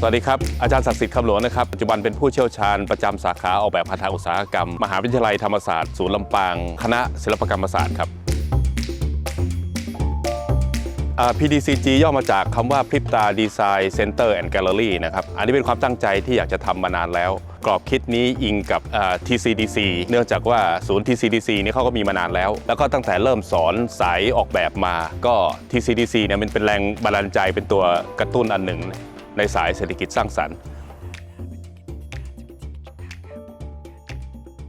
สวัสดีครับ อาจารย์ศักดิ์สิทธิ์คำหลวงนะครับ ปัจจุบันเป็นผู้เชี่ยวชาญประจำสาขาออกแบบพันธอุตสาหกรรม มหาวิทยาลัยธรรมศาสตร์ศูนย์ลำปาง คณะศิลปกรรมศาสตร์ครับ PDCG ย่อมาจากคำว่าพริบตาดีไซน์เซ็นเตอร์แอนด์แกลเลอรี่นะครับ อันนี้เป็นความตั้งใจที่อยากจะทำมานานแล้ว กรอบคิดนี้อิงกับ TCDC เนื่องจากว่าศูนย์ TCDC นี่เขาก็มีมานานแล้ว แล้วก็ตั้งแต่เริ่มสอนสายออกแบบมา ก็ TCDC เนี่ยมันเป็นแรงบันดาลใจเป็นตัวกระตุ้นอันหนึ่ง ในสายเศรษฐกิจสร้างสรรค์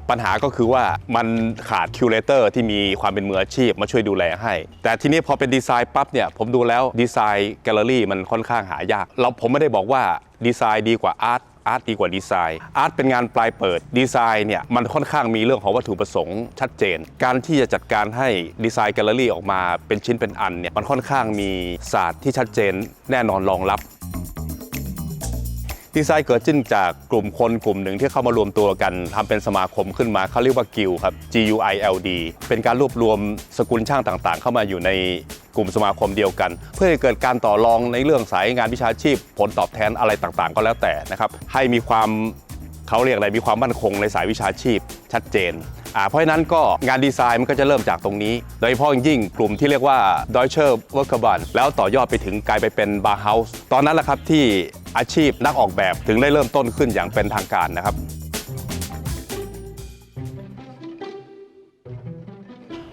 ปัญหาก็คือว่ามันขาดคิวเลเตอร์ที่มีความเป็นมืออาชีพมาช่วยดูแลให้ แต่ทีนี้พอเป็นดีไซน์ปั๊บเนี่ยผมดูแล้วดีไซน์แกลเลอรี่มันค่อนข้างหายาก เราผมไม่ได้บอกว่าดีไซน์ดีกว่าอาร์ตอาร์ตดีกว่าดีไซน์อาร์ตเป็นงานปลายเปิดดีไซน์เนี่ยมันค่อนข้างมีเรื่องของวัตถุประสงค์ชัดเจน การที่จะจัดการให้ดีไซน์แกลเลอรี่ออกมาเป็นชิ้นเป็นอันเนี่ยมันค่อนข้างมีศาสตร์ที่ชัดเจนแน่นอนรองรับ ดีไซน์เกิดขึ้นจากกลุ่มคนกลุ่มหนึ่งที่เข้ามารวมตัวกันทำเป็นสมาคมขึ้นมาเขาเรียกว่ากิลครับ G U I L D เป็นการรวบรวมสกุลช่างต่างๆ เข้ามาอยู่ในกลุ่มสมาคมเดียวกัน เพื่อให้เกิดการต่อรองในเรื่องสายงานวิชาชีพ ผลตอบแทนอะไรต่างๆ ก็แล้วแต่นะครับให้มีความ เขาเรียกอะไรมีความมั่นคงในสายวิชาชีพชัดเจนอ่าเพราะฉะนั้นก็งานดีไซน์มันก็จะเริ่มจากตรงนี้ โดยเฉพาะอย่างยิ่งกลุ่มที่เรียกว่า Deutsche w o r k e r b a n แล้วต่อยอดไปถึงกลายไปเป็น Bauhaus ตอนนั้นแหละครับที่อาชีพนักออกแบบถึงได้เริ่มต้นขึ้นอย่างเป็นทางการนะครับ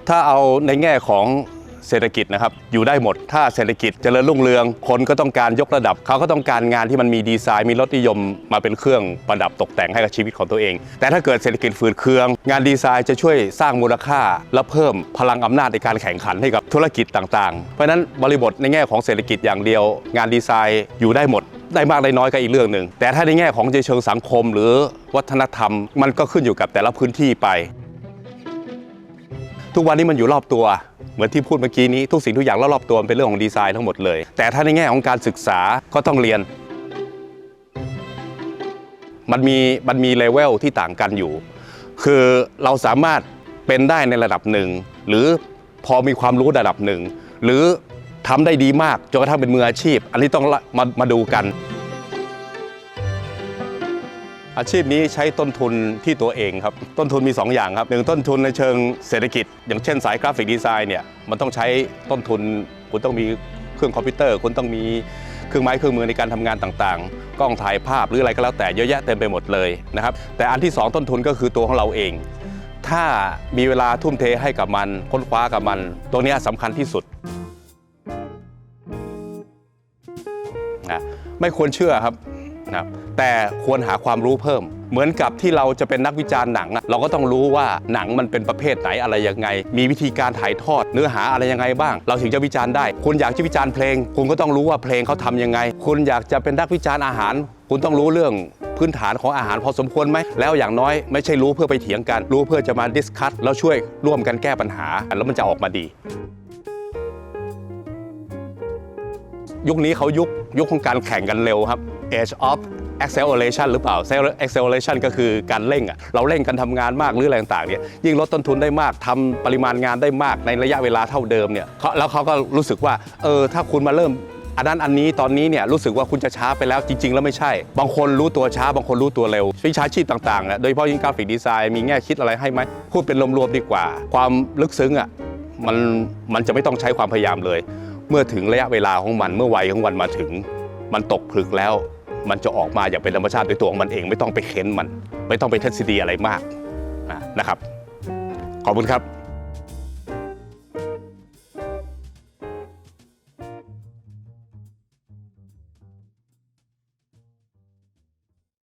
ถ้าเอาในแง่ของ เศรษฐกิจนะครับอยู่ได้หมด ถ้าเศรษฐกิจเจริญรุ่งเรือง คนก็ต้องการยกระดับ เขาก็ต้องการงานที่มันมีดีไซน์มีรสนิยมมาเป็นเครื่องประดับตกแต่งให้กับชีวิตของตัวเอง แต่ถ้าเกิดเศรษฐกิจฝืดเคือง งานดีไซน์จะช่วยสร้างมูลค่า และเพิ่มพลังอำนาจในการแข่งขันให้กับธุรกิจต่าง ๆ เพราะฉะนั้นบริบทในแง่ของเศรษฐกิจอย่างเดียว งานดีไซน์อยู่ได้หมดได้มากได้น้อยก็อีกเรื่องหนึ่ง แต่ถ้าในแง่ของเชิงสังคมหรือวัฒนธรรม มันก็ขึ้นอยู่กับแต่ละพื้นที่ไป ทุกวันนี้มันอยู่รอบตัว เหมือนที่พูดเมื่อกี้นี้ทุกสิ่งทุกอย่างรอบๆตัวเป็นเรื่องของดีไซน์ทั้งหมดเลย แต่ถ้าในแง่ของการศึกษาก็ต้องเรียน มันมีมันมีเลเวลที่ต่างกันอยู่ คือเราสามารถเป็นได้ในระดับหนึ่ง หรือพอมีความรู้ระดับหนึ่ง หรือทำได้ดีมากจนกระทั่งเป็นมืออาชีพ อันนี้ต้องมามาดูกัน อาชีพนี้ใช้ต้นทุนที่ตัวเองครับ ต้นทุนมี 2 อย่างครับหนึ่งต้นทุนในเชิงเศรษฐกิจ อย่างเช่นสายกราฟิกดีไซน์เนี่ยมันต้องใช้ต้นทุนคุณต้องมีเครื่องคอมพิวเตอร์ คุณต้องมีเครื่องไม้เครื่องมือในการทำงานต่างๆ กล้องถ่ายภาพหรืออะไรก็แล้วแต่เยอะแยะเต็มไปหมดเลยนะครับแต่อันที่ 2 ต้นทุนก็คือตัวของเราเอง ถ้ามีเวลาทุ่มเทให้กับมันค้นคว้ากับมัน ตรงนี้ยสำคัญที่สุดนะไม่ควรเชื่อครับ นะครับแต่ควรหาความรู้เพิ่ม เหมือนกับที่เราจะเป็นนักวิจารณ์หนัง เราก็ต้องรู้ว่าหนังมันเป็นประเภทไหนอะไรยังไง มีวิธีการถ่ายทอด เนื้อหาอะไรยังไงบ้าง เราถึงจะวิจารณ์ได้ คุณอยากจะวิจารณ์เพลง คุณก็ต้องรู้ว่าเพลงเขาทำยังไง คุณอยากจะเป็นนักวิจารณ์อาหาร คุณต้องรู้เรื่องพื้นฐานของอาหารพอสมควรไหม แล้วอย่างน้อยไม่ใช่รู้เพื่อไปเถียงกัน รู้เพื่อจะมาดิสคัตแล้วช่วยร่วมกันแก้ปัญหา แล้วมันจะออกมาดี ยุคนี้เขายุคยุคของการแข่งกันเร็วครับ age of acceleration หรือเปล่า acceleration ก็คือการเร่งอะเราเร่งกันทำงานมากหรืออะไรต่างๆเนี่ยยิ่งลดต้นทุนได้มากทำปริมาณงานได้มากในระยะเวลาเท่าเดิมเนี่ยแล้วเขาก็รู้สึกว่าเออถ้าคุณมาเริ่มอันนั้นอันนี้ตอนนี้เนี่ยรู้สึกว่าคุณจะช้าไปแล้วจริง ๆ แล้วไม่ใช่ บางคนรู้ตัวช้า บางคนรู้ตัวเร็ววิชาชีพต่างๆอะโดยเฉพาะยิ่งกราฟิกดีไซน์มีแง่คิดอะไรให้ไหมพูดเป็นรวมๆดีกว่า ความลึกซึ้งอะมันมันจะไม่ต้องใช้ความพยายามเลย เมื่อถึงระยะเวลาของมันเมื่อวัยของมันมาถึง มันตกผลึกแล้ว มันจะออกมาอย่างเป็นธรรมชาติด้วยตัวของมันเองไม่ต้องไปเค้นมัน ไม่ต้องไปทฤษฎีอะไรมากนะครับ ขอบคุณครับ